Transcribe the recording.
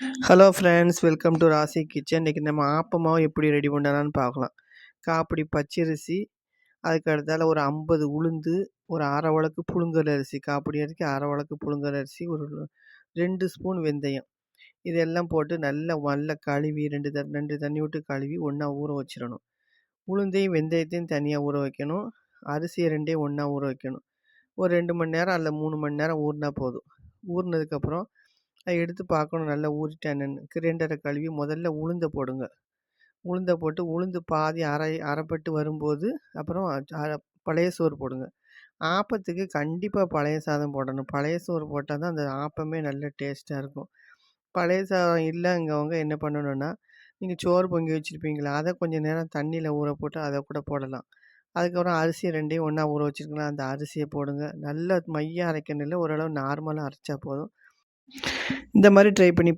Hello friends welcome to Rasi kitchen இன்றைக்கி நம்ம ஆப்பமாவை எப்படி ரெடி பண்ணலான்னு பார்க்கலாம். காப்பிடி பச்சரிசி அதுக்கு அடுத்தால ஒரு ஐம்பது உளுந்து ஒரு அரை வழக்கு புழுங்கல் அரிசி. காப்பிடி அரிசி அரை வழக்கு புழுங்கல் அரிசி ஒரு ரெண்டு ஸ்பூன் வெந்தயம். இதெல்லாம் போட்டு நல்லா நல்லா கழுவி ரெண்டு த ரெண்டு தண்ணி விட்டு கழுவி ஒன்றா ஊற வச்சிடணும். உளுந்தையும் வெந்தயத்தையும் தனியாக ஊற வைக்கணும். அரிசியை ரெண்டையும் ஒன்றா ஊற வைக்கணும். ஒரு ரெண்டு மணி நேரம் அல்ல மூணு மணி நேரம் ஊறினா போதும். ஊறினதுக்கப்புறம் அதை எடுத்து பார்க்கணும் நல்லா ஊறிட்டா என்னென்னு. கிரைண்டரை கழுவி முதல்ல உளுந்தை போடுங்க. உளுந்தை போட்டு உளுந்து பாதி அரை அரைப்பட்டு வரும்போது அப்புறம் பழைய சோறு போடுங்க. ஆப்பத்துக்கு கண்டிப்பாக பழைய சாதம் போடணும். பழைய சோறு போட்டால் தான் அந்த ஆப்பமே நல்ல டேஸ்ட்டாக இருக்கும். பழைய சாதம் இல்லைங்கவங்க என்ன பண்ணணும்னா நீங்கள் சோறு பொங்கி வச்சுருப்பீங்களா அதை கொஞ்சம் நேரம் தண்ணியில் ஊற போட்டு அதை கூட போடலாம். அதுக்கப்புறம் அரிசி ரெண்டையும் ஒன்றா ஊற வச்சுருக்கலாம். அந்த அரிசியை போடுங்க. நல்ல மையம் அரைக்கணும் இல்லை ஓரளவு நார்மலாக அரைச்சா போதும். இந்த மாதிரி ட்ரை பண்ணி பா